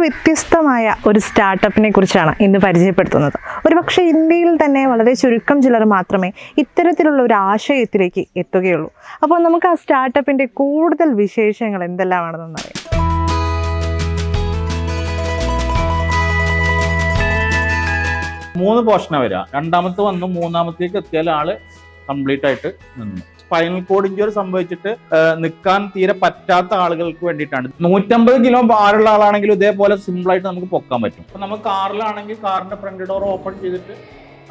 വ്യത്യസ്തമായ ഒരു സ്റ്റാർട്ടപ്പിനെ കുറിച്ചാണ് ഇന്ന് പരിചയപ്പെടുത്തുന്നത്. ഒരുപക്ഷെ ഇന്ത്യയിൽ തന്നെ വളരെ ചുരുക്കം ചിലർ മാത്രമേ ഇത്തരത്തിലുള്ള ഒരു ആശയത്തിലേക്ക് എത്തുകയുള്ളൂ. അപ്പോൾ നമുക്ക് ആ സ്റ്റാർട്ടപ്പിന്റെ കൂടുതൽ വിശേഷങ്ങൾ എന്തെല്ലാമാണെന്ന് അറിയാം. മൂന്ന് പോർഷനാണ് വരിക. രണ്ടാമത്തെ വന്നു മൂന്നാമത്തേക്ക് എത്തിയാൽ ആൾ കംപ്ലീറ്റ് ആയിട്ട് നിന്നു. സ്പൈനൽ കോഡ് ഇഞ്ചുറി സംഭവിച്ചിട്ട് നിൽക്കാൻ തീരെ പറ്റാത്ത ആളുകൾക്ക് വേണ്ടിയിട്ടാണ്. നൂറ്റമ്പത് കിലോ ഭാരമുള്ള ആളാണെങ്കിലും ഇതേപോലെ സിമ്പിൾ ആയിട്ട് നമുക്ക് പൊക്കാൻ പറ്റും. അപ്പൊ നമുക്ക് കാറിലാണെങ്കിൽ കാറിന്റെ ഫ്രണ്ട് ഡോർ ഓപ്പൺ ചെയ്തിട്ട്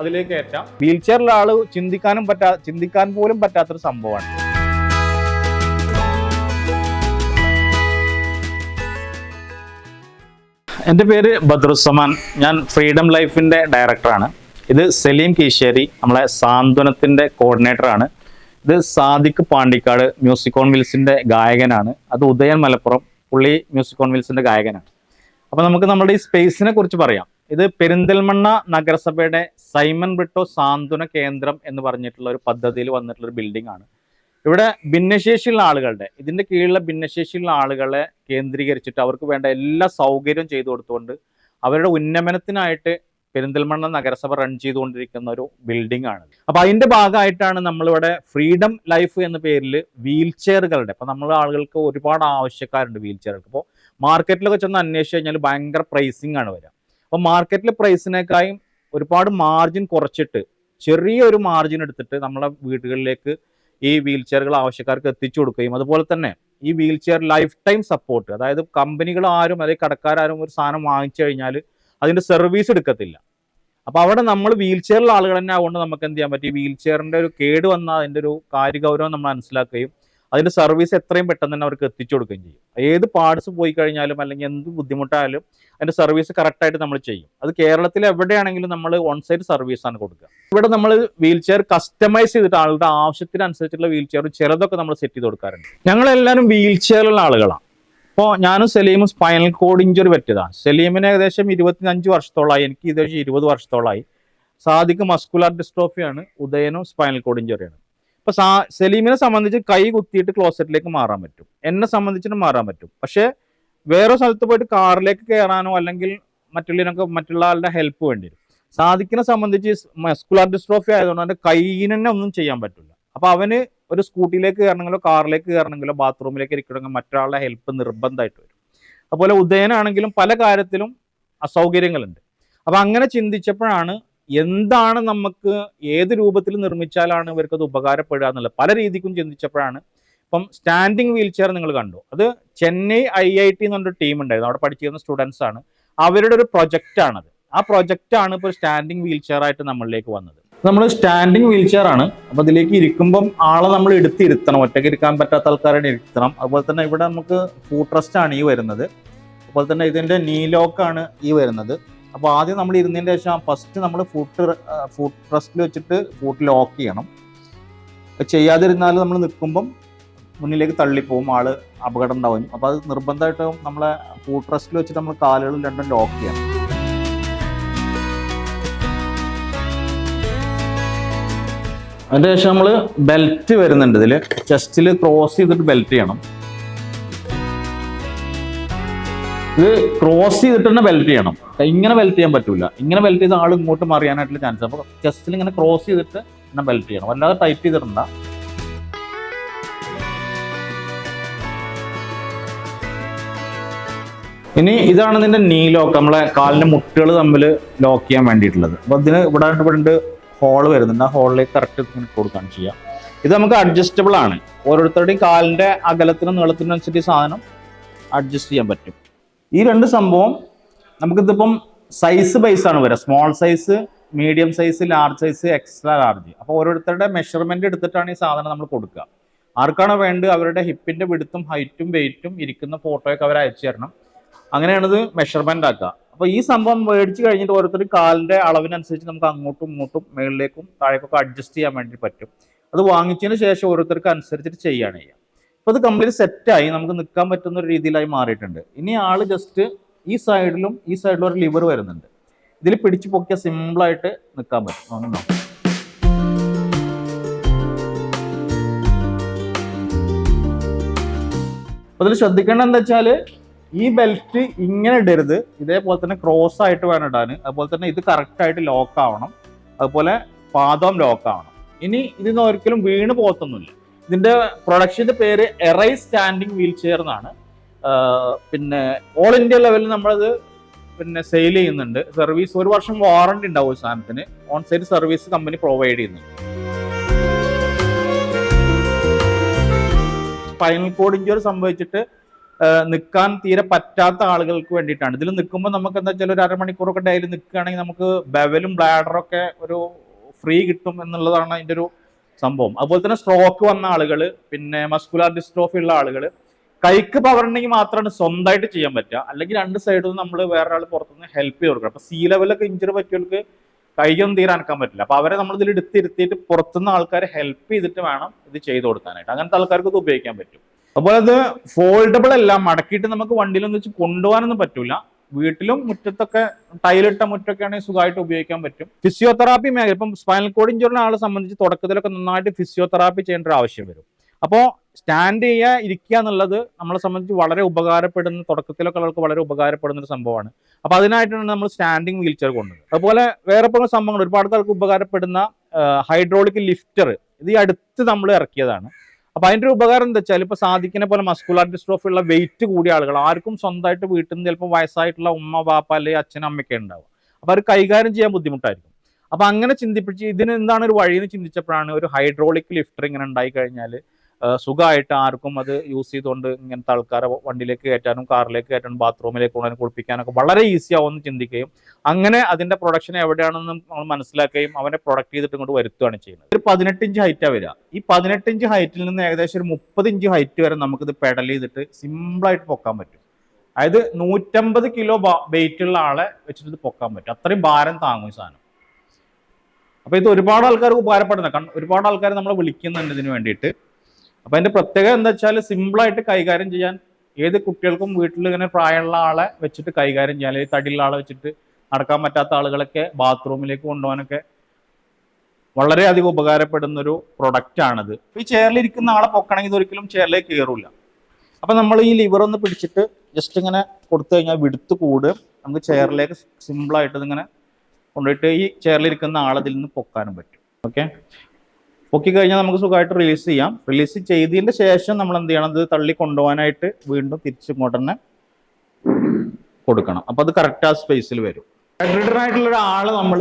അതിലേക്ക് കയറ്റാം. വീൽ ചെയറിലെ ആൾ ചിന്തിക്കാനും പറ്റാ ചിന്തിക്കാൻ പോലും പറ്റാത്തൊരു സംഭവമാണ്. എന്റെ പേര് ബദ്രുസമാൻ. ഞാൻ ഫ്രീഡം ലൈഫിന്റെ ഡയറക്ടറാണ് ഇത് സലീം കീശേരി നമ്മളെ സാന്ത്വനത്തിന്റെ കോർഡിനേറ്ററാണ് ഇത് സാദിഖ് പാണ്ടിക്കാട് മ്യൂസിക് ഓൺ വിൽസിന്റെ ഗായകനാണ്. അത് ഉദയൻ മലപ്പുറം പുള്ളി മ്യൂസിക് ഓൺ വിൽസിന്റെ ഗായകനാണ്. അപ്പോൾ നമുക്ക് നമ്മുടെ ഈ സ്പേസിനെ കുറിച്ച് പറയാം. ഇത് പെരിന്തൽമണ്ണ നഗരസഭയുടെ സൈമൺ ബ്രിട്ടോ സാന്ത്വന കേന്ദ്രം എന്ന് പറഞ്ഞിട്ടുള്ള ഒരു പദ്ധതിയിൽ വന്നിട്ടുള്ള ഒരു ബിൽഡിംഗ് ആണ്. ഇവിടെ ഭിന്നശേഷിയുള്ള ആളുകളുടെ ഇതിന്റെ കീഴിലുള്ള ഭിന്നശേഷിയുള്ള ആളുകളെ കേന്ദ്രീകരിച്ചിട്ട് അവർക്ക് വേണ്ട എല്ലാ സൗകര്യവും ചെയ്തു കൊടുത്തുകൊണ്ട് അവരുടെ ഉന്നമനത്തിനായിട്ട് പെരിന്തൽമണ്ണ നഗരസഭ റൺ ചെയ്തുകൊണ്ടിരിക്കുന്ന ഒരു ബിൽഡിംഗ് ആണ് അപ്പൊ അതിന്റെ ഭാഗമായിട്ടാണ് നമ്മളിവിടെ ഫ്രീഡം ലൈഫ് എന്ന പേരിൽ വീൽ ചെയറുകളുടെ അപ്പൊ നമ്മൾ ആളുകൾക്ക് ഒരുപാട് ആവശ്യക്കാരുണ്ട് വീൽ ചെയറുകൾക്ക് അപ്പോൾ മാർക്കറ്റിലൊക്കെ ചെന്ന് അന്വേഷിച്ച് കഴിഞ്ഞാൽ ഭയങ്കര പ്രൈസിങ് ആണ് വരിക അപ്പോൾ മാർക്കറ്റിലെ പ്രൈസിനേക്കായും ഒരുപാട് മാർജിൻ കുറച്ചിട്ട് ചെറിയൊരു മാർജിൻ എടുത്തിട്ട് നമ്മളെ വീടുകളിലേക്ക് ഈ വീൽ ചെയറുകൾ ആവശ്യക്കാർക്ക് എത്തിച്ചു കൊടുക്കുകയും അതുപോലെ തന്നെ ഈ wheel chair life time support അതായത് കമ്പനികൾ ആരും അല്ലെങ്കിൽ കടക്കാരും ഒരു സാധനം വാങ്ങിച്ചു കഴിഞ്ഞാൽ അതിന്റെ സർവീസ് എടുക്കത്തില്ല. അപ്പൊ അവിടെ നമ്മൾ വീൽ ചെയറിലുള്ള ആളുകൾ തന്നെ ആവുകൊണ്ട് നമുക്ക് എന്ത് ചെയ്യാൻ പറ്റും? വീൽ ചെയറിന്റെ ഒരു കേട് വന്ന അതിന്റെ ഒരു കാര്യഗൗരവം നമ്മൾ മനസ്സിലാക്കുകയും അതിന്റെ സർവീസ് എത്രയും പെട്ടെന്ന് തന്നെ അവർക്ക് എത്തിച്ചു കൊടുക്കുകയും ചെയ്യും. ഏത് പാർട്സ് പോയി കഴിഞ്ഞാലും അല്ലെങ്കിൽ എന്ത് ബുദ്ധിമുട്ടായാലും അതിന്റെ സർവീസ് കറക്റ്റായിട്ട് നമ്മൾ ചെയ്യും. അത് കേരളത്തിൽ എവിടെയാണെങ്കിലും നമ്മൾ ഓൺ സർവീസ് ആണ് കൊടുക്കുക. ഇവിടെ നമ്മൾ വീൽ ചെയർ കസ്റ്റമൈസ് ചെയ്തിട്ട് ആളുടെ ആവശ്യത്തിനനുസരിച്ചുള്ള വീൽ ചെയർ ചിലതൊക്കെ നമ്മൾ സെറ്റ് ചെയ്ത് കൊടുക്കാറുണ്ട്. ഞങ്ങളെല്ലാവരും വീൽ ചെയറിലുള്ള ആളുകളാണ്. അപ്പോൾ ഞാനും സലീമും സ്പൈനൽ കോഡ് ഇഞ്ചുറി പറ്റിയതാണ്. സലീമിന് ഏകദേശം ഇരുപത്തിയഞ്ച് വർഷത്തോളമായി എനിക്ക് ഏകദേശം ഇരുപത് വർഷത്തോളമായി. സാദിക്ക് മസ്കുലാർ ഡിസ്ട്രോഫിയാണ് ഉദയനും സ്പൈനൽ കോഡ് ഇഞ്ചുറിയാണ് അപ്പോൾ സാ സലീമിനെ സംബന്ധിച്ച് കൈ കുത്തിയിട്ട് ക്ലോസറ്റിലേക്ക് മാറാൻ പറ്റും. എന്നെ സംബന്ധിച്ചിട്ട് മാറാൻ പറ്റും. പക്ഷേ വേറെ സ്ഥലത്ത് പോയിട്ട് കാറിലേക്ക് കയറാനോ അല്ലെങ്കിൽ മറ്റുള്ളതിനൊക്കെ മറ്റുള്ള ആളുടെ ഹെൽപ്പ് വേണ്ടി വരും. സാദിക്കിനെ സംബന്ധിച്ച് മസ്കുലാർ ഡിസ്ട്രോഫി ആയതുകൊണ്ട് അവന്റെ കൈയിന് ഒന്നും ചെയ്യാൻ പറ്റില്ല. അപ്പോൾ അവന് ഒരു സ്കൂട്ടിയിലേക്ക് കയറണമെങ്കിലോ കാറിലേക്ക് കയറണമെങ്കിലോ ബാത്റൂമിലേക്ക് ഇരിക്കണമെങ്കിൽ മറ്റൊരാളുടെ ഹെൽപ്പ് നിർബന്ധമായിട്ട് വരും. അതുപോലെ ഉദയനാണെങ്കിലും പല കാര്യത്തിലും അസൗകര്യങ്ങളുണ്ട്. അപ്പൊ അങ്ങനെ ചിന്തിച്ചപ്പോഴാണ് എന്താണ് നമുക്ക് ഏത് രൂപത്തിൽ നിർമ്മിച്ചാലാണ് ഇവർക്ക് അത് ഉപകാരപ്പെടുക എന്നുള്ളത്. പല രീതിക്കും ചിന്തിച്ചപ്പോഴാണ് ഇപ്പം സ്റ്റാൻഡിങ് വീൽ ചെയർ നിങ്ങൾ കണ്ടു. അത് ചെന്നൈ ഐ ഐ ടി എന്നൊരു ടീം ഉണ്ടായിരുന്നു. അവിടെ പഠിച്ചിരുന്ന സ്റ്റുഡൻസ് ആണ്. അവരുടെ ഒരു പ്രൊജക്റ്റ് ആണത്. ആ പ്രൊജക്റ്റ് ആണ് ഇപ്പോൾ സ്റ്റാൻഡിങ് വീൽ ചെയർ ആയിട്ട് നമ്മളിലേക്ക് വന്നത്. നമ്മൾ സ്റ്റാൻഡിങ് വീൽ ചെയർ ആണ്. അപ്പൊ ഇതിലേക്ക് ഇരിക്കുമ്പം ആളെ നമ്മൾ എടുത്തിരുത്തണം. ഒറ്റയ്ക്ക് ഇരിക്കാൻ പറ്റാത്ത ആൾക്കാരെ ഇരുത്തണം. അതുപോലെ തന്നെ ഇവിടെ നമുക്ക് ഫൂട്ട് റെസ്റ്റ് ആണ് ഈ വരുന്നത്. അതുപോലെ തന്നെ ഇതിന്റെ നീ ലോക്കാണ് ഈ വരുന്നത്. അപ്പോൾ ആദ്യം നമ്മൾ ഇരുന്നതിന് ശേഷം ഫസ്റ്റ് നമ്മൾ ഫുട്ട് ഫൂട്ട് റെസ്റ്റിൽ വെച്ചിട്ട് ഫുട്ട് ലോക്ക് ചെയ്യണം. ചെയ്യാതിരുന്നാൽ നമ്മൾ നിൽക്കുമ്പം മുന്നിലേക്ക് തള്ളിപ്പോവും. ആൾ അപകടം ഉണ്ടാവും. അപ്പോൾ അത് നിർബന്ധമായിട്ടും നമ്മളെ ഫൂട്ട് റെസ്റ്റിൽ വെച്ചിട്ട് നമ്മൾ കാലുകൾ രണ്ടും ലോക്ക് ചെയ്യണം. അതിന് ശേഷം നമ്മൾ ബെൽറ്റ് വരുന്നുണ്ട് ഇതിൽ ചെസ്റ്റിൽ ക്രോസ് ചെയ്തിട്ട് ബെൽറ്റ് ചെയ്യണം. ഇത് ക്രോസ് ചെയ്തിട്ട് തന്നെ ബെൽറ്റ് ചെയ്യണം. ഇങ്ങനെ ബെൽറ്റ് ചെയ്യാൻ പറ്റില്ല ഇങ്ങനെ ബെൽറ്റ് ചെയ്ത ആൾ ഇങ്ങോട്ട് മറിയാനായിട്ടുള്ള ചാൻസ് അപ്പോൾ ചെസ്റ്റിൽ ഇങ്ങനെ ക്രോസ് ചെയ്തിട്ട് തന്നെ ബെൽറ്റ് ചെയ്യണം. അല്ലാതെ ടൈറ്റ് ചെയ്തിട്ടുണ്ട ഇനി ഇതാണ് ഇതിന്റെ നീ ലോക്ക് നമ്മളെ കാലിന്റെ മുട്ടുകൾ തമ്മിൽ ലോക്ക് ചെയ്യാൻ വേണ്ടിയിട്ടുള്ളത്. അപ്പോൾ ഇതിന് ഇവിടെ ഇവിടെ ഹോൾ വരുന്നുണ്ട് ആ ഹോളിലേക്ക് കറക്റ്റ് ഇട്ട് കൊടുക്കുകയാണ് ചെയ്യുക. ഇത് നമുക്ക് അഡ്ജസ്റ്റബിൾ ആണ്. ഓരോരുത്തരുടെയും കാലിന്റെ അകലത്തിനും നീളത്തിനും അനുസരിച്ച് സാധനം അഡ്ജസ്റ്റ് ചെയ്യാൻ പറ്റും. ഈ രണ്ട് സംഭവം നമുക്കിതിപ്പം സൈസ് ബേസ് ആണ് വരിക. Small size medium size large size extra large അപ്പോൾ ഓരോരുത്തരുടെ മെഷർമെന്റ് എടുത്തിട്ടാണ് ഈ സാധനം നമ്മൾ കൊടുക്കുക. ആർക്കാണ് വേണ്ടത് അവരുടെ ഹിപ്പിന്റെ വിടുത്തും ഹൈറ്റും വെയിറ്റും ഇരിക്കുന്ന ഫോട്ടോയൊക്കെ അവർ അയച്ചു തരണം. അങ്ങനെയാണിത് മെഷർമെന്റ് ആക്കുക. അപ്പൊ ഈ സംഭവം മേടിച്ച് കഴിഞ്ഞിട്ട് ഓരോരുത്തർ കാലിന്റെ അളവിനനുസരിച്ച് നമുക്ക് അങ്ങോട്ടും ഇങ്ങോട്ടും മുകളിലേക്കും താഴേക്കൊക്കെ അഡ്ജസ്റ്റ് ചെയ്യാൻ വേണ്ടി പറ്റും. അത് വാങ്ങിച്ചതിന് ശേഷം ഓരോരുത്തർക്ക് അനുസരിച്ചിട്ട് ചെയ്യാണ് ചെയ്യുക. അപ്പൊ ഇത് കംപ്ലീറ്റ് സെറ്റായി നമുക്ക് നിൽക്കാൻ പറ്റുന്ന ഒരു രീതിയിലായി മാറിയിട്ടുണ്ട്. ഇനി ആൾ ജസ്റ്റ് ഈ സൈഡിലും ഈ സൈഡിലും ഒരു ലിവർ വരുന്നുണ്ട്. ഇതിൽ പിടിച്ചു പൊക്കിയ സിമ്പിളായിട്ട് നിൽക്കാൻ പറ്റും. ഒന്ന് നോക്കാം. അപ്പൊ ഇതിൽ ശ്രദ്ധിക്കേണ്ടത് എന്താ വെച്ചാൽ ഈ ബെൽറ്റ് ഇങ്ങനെ ഇടരുത്. ഇതേപോലെ തന്നെ ക്രോസ് ആയിട്ട് വേണം ഇടാൻ. അതുപോലെ തന്നെ ഇത് കറക്റ്റ് ആയിട്ട് ലോക്ക് ആവണം. അതുപോലെ പാദം ലോക്ക് ആവണം. ഇനി ഇതിന്ന് ഒരിക്കലും വീണ് പോകത്തൊന്നുമില്ല. ഇതിന്റെ പ്രൊഡക്ഷന്റെ പേര് എറൈ സ്റ്റാൻഡിങ് വീൽ ചെയർ എന്നാണ്. പിന്നെ ഓൾ ഇന്ത്യ ലെവലിൽ നമ്മളത് പിന്നെ സെയിൽ ചെയ്യുന്നുണ്ട്. സർവീസ് ഒരു വർഷം വാറണ്ടി ഉണ്ടാവും സാധനത്തിന്. On site service company provide ചെയ്യുന്നുണ്ട്. സ്പൈനൽ കോഡ് ഇഞ്ചുറി സംഭവിച്ചിട്ട് നിൽക്കാൻ തീരെ പറ്റാത്ത ആളുകൾക്ക് വേണ്ടിയിട്ടാണ്. ഇതിൽ നിൽക്കുമ്പോൾ നമുക്ക് എന്താ വെച്ചാൽ ഒരു അരമണിക്കൂറൊക്കെ ഡെയിലി നിൽക്കുകയാണെങ്കിൽ നമുക്ക് ബെവലും ബ്ലാഡറും ഒക്കെ ഒരു ഫ്രീ കിട്ടും എന്നുള്ളതാണ് അതിന്റെ ഒരു സംഭവം. അതുപോലെ തന്നെ സ്ട്രോക്ക് വന്ന ആളുകൾ പിന്നെ മസ്കുലാർ ഡിസ്ട്രോഫി ഉള്ള ആളുകൾ കൈക്ക് പവർ ഉണ്ടെങ്കിൽ മാത്രമാണ് സ്വന്തമായിട്ട് ചെയ്യാൻ പറ്റുക. അല്ലെങ്കിൽ രണ്ട് സൈഡിൽ നിന്ന് നമ്മൾ വേറെ ആൾ പുറത്തുനിന്ന് ഹെൽപ്പ് ചെയ്ത് കൊടുക്കണം. അപ്പോൾ സീ ലെവലൊക്കെ ഇഞ്ചുറി പറ്റിയവർക്ക് കൈയൊന്നും തീരെ അനക്കാൻ പറ്റില്ല. അപ്പോൾ അവരെ നമ്മൾ ഇതിൽ എടുത്തിരുത്തിയിട്ട് പുറത്തുനിന്ന് ആൾക്കാരെ ഹെൽപ്പ് ചെയ്തിട്ട് വേണം ഇത് ചെയ്ത് കൊടുക്കാനായിട്ട്. അങ്ങനത്തെ ആൾക്കാർക്ക് ഇത് ഉപയോഗിക്കാൻ പറ്റും. അതുപോലെ അത് ഫോൾഡബിൾ അല്ല. മടക്കിയിട്ട് നമുക്ക് വണ്ടിയിലൊന്നും വെച്ച് കൊണ്ടുപോകാനൊന്നും പറ്റൂല. വീട്ടിലും മുറ്റത്തൊക്കെ ടൈലിട്ട മുറ്റൊക്കെ ആണെങ്കിൽ സുഖമായിട്ട് ഉപയോഗിക്കാൻ പറ്റും. ഫിസിയോതെറാപ്പി മേഖല ഇപ്പം സ്പൈനൽ കോഡ് ഇഞ്ചുറിനെ ആളെ സംബന്ധിച്ച് തുടക്കത്തിലൊക്കെ നന്നായിട്ട് ഫിസിയോതെറാപ്പി ചെയ്യേണ്ട ഒരു ആവശ്യം വരും. അപ്പോൾ സ്റ്റാൻഡ് ചെയ്യുക ഇരിക്കുക എന്നുള്ളത് നമ്മളെ സംബന്ധിച്ച് വളരെ ഉപകാരപ്പെടുന്ന തുടക്കത്തിലൊക്കെ ആൾക്ക് വളരെ ഉപകാരപ്പെടുന്ന ഒരു സംഭവമാണ്. അപ്പൊ അതിനായിട്ടാണ് നമ്മൾ സ്റ്റാൻഡിങ് വീൽ ചെയർ കൊണ്ടുവന്നത് അതുപോലെ വേറെ പല സംഭവങ്ങൾ ഒരുപാട് ആൾക്ക് ഉപകാരപ്പെടുന്ന ഹൈഡ്രോളിക് ലിഫ്റ്റർ ഇത് ഈ അടുത്ത് നമ്മൾ ഇറക്കിയതാണ്. അപ്പൊ അതിന്റെ ഒരു ഉപകാരം എന്താ വെച്ചാൽ ഇപ്പൊ സാധിക്കുന്ന പോലെ മസ്കുലാർ ഡിസ്ട്രോഫി ഉള്ള വെയിറ്റ് കൂടിയ ആളുകൾ ആർക്കും സ്വന്തമായിട്ട് വീട്ടിൽ നിന്ന് ചിലപ്പോൾ വയസ്സായിട്ടുള്ള ഉമ്മ ബാപ്പ അല്ലെങ്കിൽ അച്ഛനും അമ്മയൊക്കെ ഉണ്ടാവും. അപ്പൊ അവർ കൈകാര്യം ചെയ്യാൻ ബുദ്ധിമുട്ടായിരിക്കും. അപ്പൊ അങ്ങനെ ചിന്തിപ്പിച്ച് ഇതിന് എന്താണ് ഒരു വഴി എന്ന് ചിന്തിച്ചപ്പോഴാണ് ഒരു ഹൈഡ്രോളിക് ലിഫ്റ്റർ ഇങ്ങനെ ഉണ്ടായി കഴിഞ്ഞാൽ സുഖമായിട്ട് ആർക്കും അത് യൂസ് ചെയ്തുകൊണ്ട് ഇങ്ങനത്തെ ആൾക്കാരെ വണ്ടിയിലേക്ക് കയറ്റാനും കാറിലേക്ക് കയറ്റാനും ബാത്റൂമിലേക്ക് കൊണ്ടുവന്ന് കുളിപ്പിക്കാനൊക്കെ വളരെ ഈസി ആവുമെന്ന് ചിന്തിക്കുകയും അങ്ങനെ അതിന്റെ പ്രൊഡക്ഷൻ എവിടെയാണെന്ന് നമ്മൾ മനസ്സിലാക്കുകയും അവനെ പ്രൊഡക്റ്റ് ചെയ്തിട്ട് ഇങ്ങോട്ട് വരുത്തുകയാണ് ചെയ്യുന്നത്. ഒരു പതിനെട്ട് ഇഞ്ച് ഹൈറ്റാണ് വരിക. ഈ പതിനെട്ട് ഇഞ്ച് ഹൈറ്റിൽ നിന്ന് ഏകദേശം ഒരു മുപ്പത് ഇഞ്ച് ഹൈറ്റ് വരെ നമുക്കിത് പെഡൽ ചെയ്തിട്ട് സിമ്പിളായിട്ട് പൊക്കാൻ പറ്റും. അതായത് നൂറ്റമ്പത് കിലോ വെയിറ്റ് ഉള്ള ആളെ വെച്ചിട്ട് ഇത് പൊക്കാൻ പറ്റും. അത്രയും ഭാരം താങ്ങും സാധനം. അപ്പൊ ഇത് ഒരുപാട് ആൾക്കാർക്ക് ഉപകാരപ്പെടുന്ന കാരണം ഒരുപാട് ആൾക്കാർ നമ്മൾ വിളിക്കുന്നുണ്ട് ഇതിന് വേണ്ടിയിട്ട്. അപ്പൊ അതിന്റെ പ്രത്യേകത എന്താ വെച്ചാൽ സിമ്പിളായിട്ട് കൈകാര്യം ചെയ്യാൻ ഏത് കുട്ടികൾക്കും വീട്ടിൽ ഇങ്ങനെ പ്രായമുള്ള ആളെ വെച്ചിട്ട് കൈകാര്യം ചെയ്യാൻ അല്ലെങ്കിൽ തടിയുള്ള ആളെ വെച്ചിട്ട് നടക്കാൻ പറ്റാത്ത ആളുകളൊക്കെ ബാത്റൂമിലേക്ക് കൊണ്ടുപോകാനൊക്കെ വളരെയധികം പ്രൊഡക്റ്റ് ആണിത്. ഈ ചെയറിൽ ഇരിക്കുന്ന ആളെ പൊക്കണമെങ്കിൽ ഒരിക്കലും ചെയറിലേക്ക് കയറൂല. അപ്പൊ നമ്മൾ ഈ ലിവർ ഒന്ന് പിടിച്ചിട്ട് ജസ്റ്റ് ഇങ്ങനെ കൊടുത്തു കഴിഞ്ഞാൽ വിടുത്ത് കൂടും. നമുക്ക് ചെയറിലേക്ക് സിമ്പിളായിട്ട് ഇതിങ്ങനെ കൊണ്ടുപോയിട്ട് ഈ ചെയറിലിരിക്കുന്ന ആളതിൽ നിന്ന് പൊക്കാനും പറ്റും. ഓക്കെ പൊക്കി കഴിഞ്ഞാൽ നമുക്ക് സുഖമായിട്ട് റിലീസ് ചെയ്യാം. റിലീസ് ചെയ്തതിന്റെ ശേഷം നമ്മൾ എന്ത് ചെയ്യണം? അത് തള്ളി കൊണ്ടുപോകാനായിട്ട് വീണ്ടും തിരിച്ചിങ്ങോട്ട് തന്നെ കൊടുക്കണം. അപ്പൊ അത് കറക്റ്റ് ആ സ്പേസിൽ വരും. ആയിട്ടുള്ള ഒരാളെ നമ്മൾ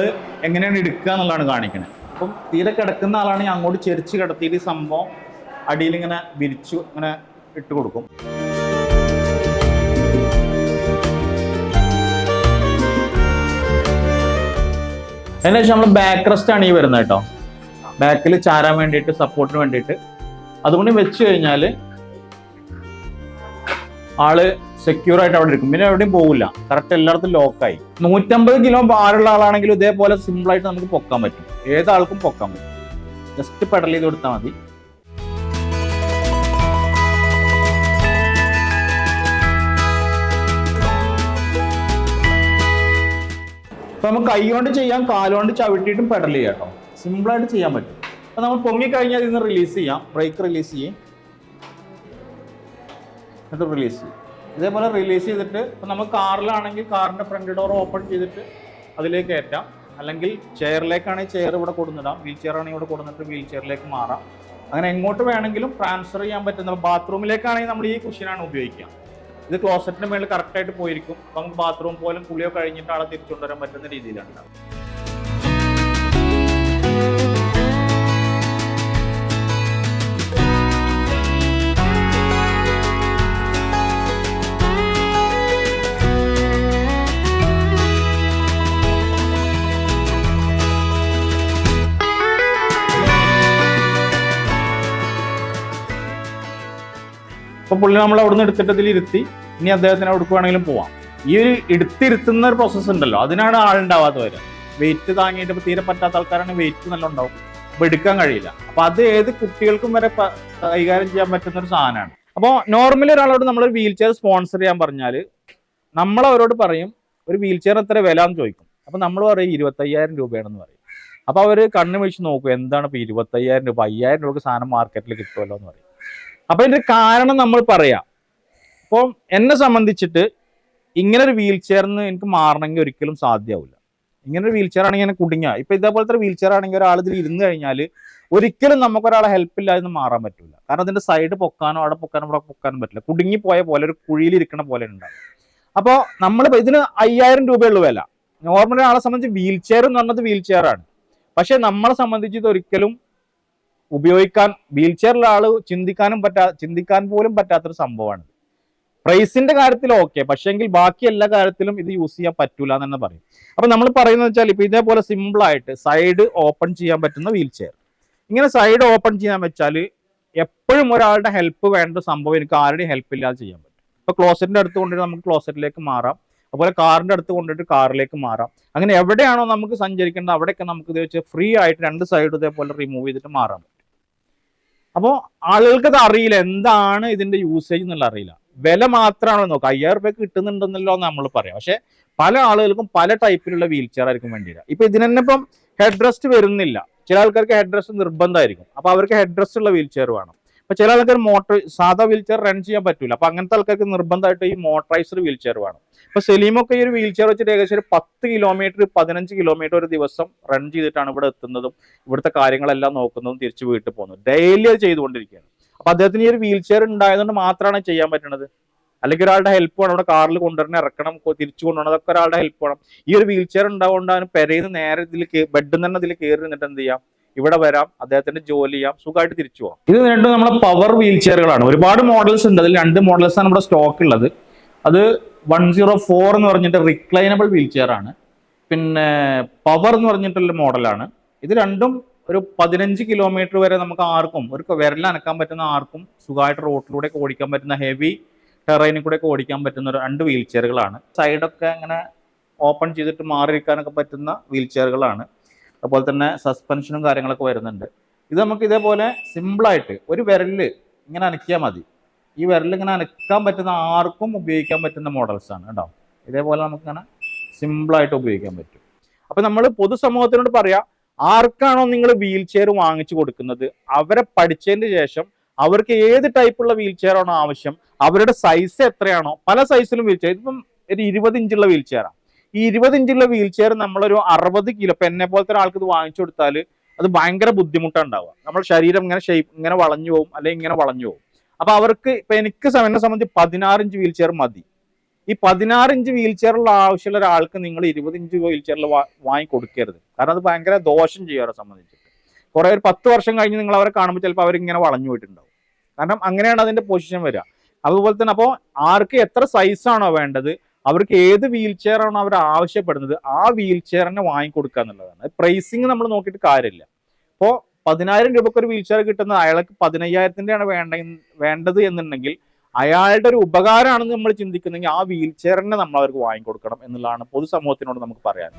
എങ്ങനെയാണ് എടുക്കുക എന്നുള്ളതാണ് കാണിക്കുന്നത് അപ്പം തീരെ കിടക്കുന്ന ആളാണ് ഞാൻ അങ്ങോട്ട് ചെരിച്ച് കിടത്തിയിട്ട് സംഭവം അടിയിൽ ഇങ്ങനെ വിരിച്ചു ഇങ്ങനെ ഇട്ട് കൊടുക്കും. അതിനുശേഷം നമ്മൾ ബാക്ക് റെസ്റ്റ് ആണ് ഈ വരുന്നത് കേട്ടോ. ബാക്കിൽ ചാരാൻ വേണ്ടിയിട്ട് സപ്പോർട്ടിന് വേണ്ടിയിട്ട്. അതുകൊണ്ട് വെച്ച് കഴിഞ്ഞാൽ ആൾ സെക്യൂർ ആയിട്ട് അവിടെ ഇരിക്കും. പിന്നെ എവിടെയും പോകില്ല കറക്റ്റ് എല്ലായിടത്തും ലോക്കായി നൂറ്റമ്പത് കിലോ ഭാരമുള്ള ആളാണെങ്കിലും ഇതേപോലെ സിമ്പിൾ ആയിട്ട് നമുക്ക് പൊക്കാൻ പറ്റും. ഏതാൾക്കും പൊക്കാൻ പറ്റും. ജസ്റ്റ് പെഡൽ ചെയ്ത് കൊടുത്താൽ മതി. നമുക്ക് കൈ കൊണ്ട് ചെയ്യാം കാലുകൊണ്ട് ചവിട്ടിയിട്ടും പെഡൽ ചെയ്യാം കേട്ടോ. സിമ്പിൾ ആയിട്ട് ചെയ്യാൻ പറ്റും. അപ്പൊ നമ്മൾ പൊങ്ങി കഴിഞ്ഞാൽ ഇതിന്ന് റിലീസ് ചെയ്യാം. ബ്രേക്ക് റിലീസ് ചെയ്യും. എന്നിട്ട് റിലീസ് ചെയ്യും. ഇതേപോലെ റിലീസ് ചെയ്തിട്ട് ഇപ്പൊ നമ്മൾ കാറിലാണെങ്കിൽ കാറിന്റെ ഫ്രണ്ട് ഡോർ ഓപ്പൺ ചെയ്തിട്ട് അതിലേക്ക് കയറ്റാം. അല്ലെങ്കിൽ ചെയറിലേക്കാണെങ്കിൽ ചെയർ ഇവിടെ കൊടുന്നിടാം വീൽ ചെയർ ആണെങ്കിൽ ഇവിടെ കൊടുന്നിട്ട് വീൽ ചെയറിലേക്ക് മാറാം. അങ്ങനെ എങ്ങോട്ട് വേണമെങ്കിലും ട്രാൻസ്ഫർ ചെയ്യാൻ പറ്റുന്ന ബാത്റൂമിലേക്കാണെങ്കിൽ നമ്മൾ ഈ കുഷ്യനാണ് ഉപയോഗിക്കുക. ഇത് ക്ലോസറ്റിന്റെ മേളിൽ കറക്റ്റായിട്ട് പോയിരിക്കും. അപ്പം ബാത്റൂം പോലും കുളിയോ കഴിഞ്ഞിട്ട് ആളെ തിരിച്ചുകൊണ്ടുവരാൻ പറ്റുന്ന രീതിയിലാണ്. ഉണ്ടാവുക. അപ്പൊ പുള്ളി നമ്മൾ അവിടുന്ന് എടുത്തിട്ട് ഇതിൽ ഇരുത്തി. ഇനി അദ്ദേഹത്തിന് അവിടെ വേണമെങ്കിലും പോവാം. ഈ ഒരു എടുത്തിരുത്തുന്ന ഒരു പ്രോസസ്സ് ഉണ്ടല്ലോ. അതിനാണ് ആളുണ്ടാവാത്ത വരെ വെയിറ്റ് താങ്ങിയിട്ട് ഇപ്പൊ തീരെ പറ്റാത്ത ആൾക്കാരാണ് വെയിറ്റ് നല്ല ഉണ്ടാവും. അപ്പൊ എടുക്കാൻ കഴിയില്ല. അപ്പോൾ അത് ഏത് കുട്ടികൾക്കും വരെ കൈകാര്യം ചെയ്യാൻ പറ്റുന്ന ഒരു സാധനമാണ്. അപ്പോൾ നോർമലി ഒരാളോട് നമ്മൾ വീൽ ചെയർ സ്പോൺസർ ചെയ്യാൻ പറഞ്ഞാൽ നമ്മൾ അവരോട് പറയും ഒരു വീൽ ചെയർ എത്ര വില എന്ന് ചോദിക്കും. അപ്പോൾ നമ്മൾ പറയും ഇരുപത്തയ്യായിരം രൂപയാണെന്ന് പറയും. അപ്പോൾ അവർ കണ്ണ് വെച്ച് നോക്കും എന്താണ് ഇപ്പൊ ഇരുപത്തയ്യായിരം രൂപ അയ്യായിരം രൂപക്ക് സാധനം മാർക്കറ്റിൽ കിട്ടുമല്ലോ എന്ന് പറയും. അപ്പൊ ഇതിന്റെ കാരണം നമ്മൾ പറയാം. അപ്പോൾ എന്നെ സംബന്ധിച്ചിട്ട് ഇങ്ങനെ ഒരു വീൽ ചെയറിന് എനിക്ക് മാറണമെങ്കിൽ ഒരിക്കലും സാധ്യമാവില്ല. ഇങ്ങനെ ഒരു വീൽ ചെയർ ആണെങ്കിൽ ഇങ്ങനെ കുടുങ്ങുക ഇപ്പൊ ഇതേപോലത്തെ വീൽ ചെയർ ആണെങ്കിൽ ഒരാൾ ഇതിൽ ഇരുന്ന് കഴിഞ്ഞാൽ ഒരിക്കലും ഹെൽപ്പ് ഇല്ല നിന്ന് മാറാൻ പറ്റില്ല കാരണം അതിന്റെ സൈഡ് പൊക്കാനോ അവിടെ പൊക്കാനോ ഇവിടെ പൊക്കാനും പറ്റില്ല. കുടുങ്ങി പോയ പോലെ ഒരു കുഴിയിൽ ഇരിക്കണ പോലെ ഉണ്ടാവും. അപ്പോൾ നമ്മൾ ഇതിന് അയ്യായിരം രൂപയുള്ള വില. നോർമൽ ഒരാളെ സംബന്ധിച്ച് വീൽ ചെയർ എന്ന് പറഞ്ഞത് വീൽ ആണ്. പക്ഷെ നമ്മളെ സംബന്ധിച്ച് ഇത് ഒരിക്കലും ഉപയോഗിക്കാൻ വീൽ ചെയറിലുള്ള ആൾ ചിന്തിക്കാനും പറ്റാ ചിന്തിക്കാൻ പോലും പറ്റാത്തൊരു സംഭവമാണ്. പ്രൈസിന്റെ കാര്യത്തിൽ ഓക്കെ പക്ഷെങ്കിൽ ബാക്കി എല്ലാ കാര്യത്തിലും ഇത് യൂസ് ചെയ്യാൻ പറ്റൂല എന്ന് പറയും. അപ്പൊ നമ്മൾ പറയുന്നത് വെച്ചാൽ ഇപ്പൊ ഇതേപോലെ സിമ്പിൾ ആയിട്ട് സൈഡ് ഓപ്പൺ ചെയ്യാൻ പറ്റുന്ന വീൽ ചെയർ ഇങ്ങനെ സൈഡ് ഓപ്പൺ ചെയ്യാൻ വെച്ചാൽ എപ്പോഴും ഒരാളുടെ ഹെൽപ്പ് വേണ്ട സംഭവം എനിക്ക് ആരുടെയും ഹെൽപ്പ് ഇല്ലാതെ ചെയ്യാൻ പറ്റും. ഇപ്പൊ ക്ലോസറ്റിന്റെ അടുത്ത് കൊണ്ടുപോയി നമുക്ക് ക്ലോസറ്റിലേക്ക് മാറാം. അതുപോലെ കാറിന്റെ അടുത്ത് കൊണ്ടിട്ട് കാറിലേക്ക് മാറാം. അങ്ങനെ എവിടെയാണോ നമുക്ക് സഞ്ചരിക്കേണ്ടത് അവിടെയൊക്കെ നമുക്ക് ഇത് വെച്ച് ഫ്രീ ആയിട്ട് രണ്ട് സൈഡ് ഇതേപോലെ റിമൂവ് ചെയ്തിട്ട് മാറാം. അപ്പോൾ ആളുകൾക്ക് അത് അറിയില്ല. എന്താണ് ഇതിന്റെ യൂസേജ് എന്നുള്ള അറിയില്ല. വില മാത്രമാണ് നോക്കുക. അയ്യായിരം റുപ്യ കിട്ടുന്നുണ്ടെന്നല്ലോ നമ്മൾ പറയാം. പക്ഷെ പല ആളുകൾക്കും പല ടൈപ്പിലുള്ള വീൽ ചെയർ ആയിരിക്കും വേണ്ടിയില്ല ഇപ്പൊ ഇതിന് തന്നെ ഇപ്പം ഹെഡ് റെസ്റ്റ് വരുന്നില്ല. ചില ആൾക്കാർക്ക് ഹെഡ് റെസ്റ്റ് നിർബന്ധമായിരിക്കും. അപ്പോൾ അവർക്ക് ഹെഡ് റെസ്റ്റ് ഉള്ള വീൽ ചെയർ വേണം. അപ്പൊ ചില ആൾക്കാർ മോട്ടർ സാധാ വീൽ ചെയർ റൺ ചെയ്യാൻ പറ്റൂല. അപ്പൊ അങ്ങനത്തെ ആൾക്കാർക്ക് നിർബന്ധമായിട്ട് ഈ മോട്ടറൈസ്ഡ് വീൽ ചെയർ വേണം. അപ്പൊ സെലീമൊക്കെ ഈ ഒരു വീൽ ചെയർ വെച്ചിട്ട് ഏകദേശം ഒരു പത്ത് കിലോമീറ്റർ പതിനഞ്ച് കിലോമീറ്റർ ഒരു ദിവസം റൺ ചെയ്തിട്ടാണ് ഇവിടെ എത്തുന്നതും ഇവിടുത്തെ കാര്യങ്ങളെല്ലാം നോക്കുന്നതും തിരിച്ച് വീട്ടിൽ പോകുന്നത്. ഡെയിലി അത് ചെയ്തുകൊണ്ടിരിക്കുകയാണ്. അപ്പൊ അദ്ദേഹത്തിന് ഈ ഒരു വീൽ ചെയർ ഉണ്ടായതുകൊണ്ട് മാത്രമാണ് ചെയ്യാൻ പറ്റുന്നത് അല്ലെങ്കിൽ ഒരാളുടെ ഹെൽപ്പ് വേണം. അവിടെ കാറിൽ കൊണ്ടുവരണം ഇറക്കണം തിരിച്ചു കൊണ്ടുപോകണം അതൊക്കെ ഒരാളുടെ ഹെൽപ്പ് വേണം. ഈ ഒരു വീൽ ചെയർ ഉണ്ടാവുകൊണ്ടാണ് പെരയിൽ നിന്ന് നേരെ ഇതിൽ ബെഡിൽ നിന്ന് തന്നെ ഇതിൽ കയറി നിന്നിട്ട് എന്ത് ചെയ്യാം? ഇവിടെ വരാം അദ്ദേഹത്തിന്റെ ജോലി ചെയ്യാം സുഖമായിട്ട് തിരിച്ചു പോകാം ഇത് രണ്ടും നമ്മുടെ പവർ വീൽ ചെയറുകളാണ് ഒരുപാട് മോഡൽസ് ഉണ്ട്. അതിൽ രണ്ട് മോഡൽസ് ആണ് നമ്മുടെ സ്റ്റോക്ക് ഉള്ളത്. അത് വൺ സീറോ ഫോർ എന്ന് പറഞ്ഞിട്ട് റിക്ലൈനബിൾ വീൽ ചെയർ ആണ്. പിന്നെ പവർ എന്ന് പറഞ്ഞിട്ടുള്ള മോഡലാണ് ഇത് രണ്ടും ഒരു പതിനഞ്ച് കിലോമീറ്റർ വരെ നമുക്ക് ആർക്കും ഒരു വിരൽ അനക്കാൻ പറ്റുന്ന ആർക്കും സുഖമായിട്ട് റോഡിലൂടെ ഓടിക്കാൻ പറ്റുന്ന ഹെവി ടെറൈനിൽ കൂടെ ഓടിക്കാൻ പറ്റുന്ന രണ്ട് വീൽ ചെയറുകളാണ് സൈഡൊക്കെ അങ്ങനെ ഓപ്പൺ ചെയ്തിട്ട് മാറിയിരിക്കാനൊക്കെ പറ്റുന്ന വീൽ ചെയറുകളാണ് അതുപോലെ തന്നെ സസ്പെൻഷനും കാര്യങ്ങളൊക്കെ വരുന്നുണ്ട്. ഇത് നമുക്ക് ഇതേപോലെ സിമ്പിളായിട്ട് ഒരു വിരലിൽ ഇങ്ങനെ അനക്കിയാൽ മതി. ഈ വിരൽ ഇങ്ങനെ അനക്കാൻ പറ്റുന്ന ആർക്കും ഉപയോഗിക്കാൻ പറ്റുന്ന മോഡൽസ് ആണ് കേട്ടോ. ഇതേപോലെ നമുക്കിങ്ങനെ സിമ്പിളായിട്ട് ഉപയോഗിക്കാൻ പറ്റും. അപ്പൊ നമ്മൾ പൊതുസമൂഹത്തിനോട് പറയാം ആർക്കാണോ നിങ്ങൾ വീൽ ചെയർ വാങ്ങിച്ചു കൊടുക്കുന്നത്? അവരെ പഠിച്ചതിന് ശേഷം അവർക്ക് ഏത് ടൈപ്പുള്ള വീൽ ചെയർ ആണോ ആവശ്യം അവരുടെ സൈസ് എത്രയാണോ പല സൈസിലും വീൽ ചെയർ ഇപ്പം ഒരു ഇരുപത് ഇഞ്ചുള്ള വീൽ ചെയറാണ് ഈ ഇരുപത് ഇഞ്ചുള്ള വീൽ ചെയർ നമ്മളൊരു അറുപത് കിലോ ഇപ്പൊ എന്നെ പോലത്തെ ഒരാൾക്ക് ഇത് വാങ്ങിച്ചു കൊടുത്താൽ അത് ഭയങ്കര ബുദ്ധിമുട്ടുണ്ടാവുക. നമ്മുടെ ശരീരം ഇങ്ങനെ ഷേപ്പ് ഇങ്ങനെ വളഞ്ഞു പോകും അല്ലെങ്കിൽ ഇങ്ങനെ വളഞ്ഞു പോകും. അപ്പൊ അവർക്ക് ഇപ്പൊ എനിക്ക് എന്നെ സംബന്ധിച്ച് പതിനാറ് ഇഞ്ച് വീൽ ചെയർ മതി. ഈ പതിനാറ് ഇഞ്ച് വീൽ ചെയറുള്ള ആവശ്യമുള്ള ഒരാൾക്ക് നിങ്ങൾ ഇരുപത് ഇഞ്ച് വീൽ ചെയറിൽ വാങ്ങി കൊടുക്കരുത്. കാരണം അത് ഭയങ്കര ദോഷം ചെയ്യും അവരെ സംബന്ധിച്ചിട്ട്. കുറെ ഒരു പത്ത് വർഷം കഴിഞ്ഞ് നിങ്ങൾ അവരെ കാണുമ്പോൾ ചിലപ്പോൾ അവരിങ്ങനെ വളഞ്ഞു പോയിട്ടുണ്ടാവും. കാരണം അങ്ങനെയാണ് അതിന്റെ പൊസിഷൻ വരിക. അതുപോലെ തന്നെ അപ്പോൾ ആർക്ക് എത്ര സൈസാണോ വേണ്ടത് അവർക്ക് ഏത് വീൽ ചെയർ ആണോ അവർ ആവശ്യപ്പെടുന്നത് ആ വീൽ ചെയറിനെ വാങ്ങിക്കൊടുക്കുക എന്നുള്ളതാണ്. പ്രൈസിങ് നമ്മൾ നോക്കിയിട്ട് കാര്യമില്ല. അപ്പോൾ പതിനായിരം രൂപക്ക് ഒരു വീൽ ചെയർ കിട്ടുന്നത് അയാൾക്ക് പതിനയ്യായിരത്തിന്റെയാണ് വേണ്ട വേണ്ടത് എന്നുണ്ടെങ്കിൽ അയാളുടെ ഒരു ഉപകാരമാണെന്ന് നമ്മൾ ചിന്തിക്കുന്നെങ്കിൽ ആ വീൽ ചെയറിനെ നമ്മൾ അവർക്ക് വാങ്ങിക്കൊടുക്കണം എന്നുള്ളതാണ് പൊതുസമൂഹത്തിനോട് നമുക്ക് പറയാൻ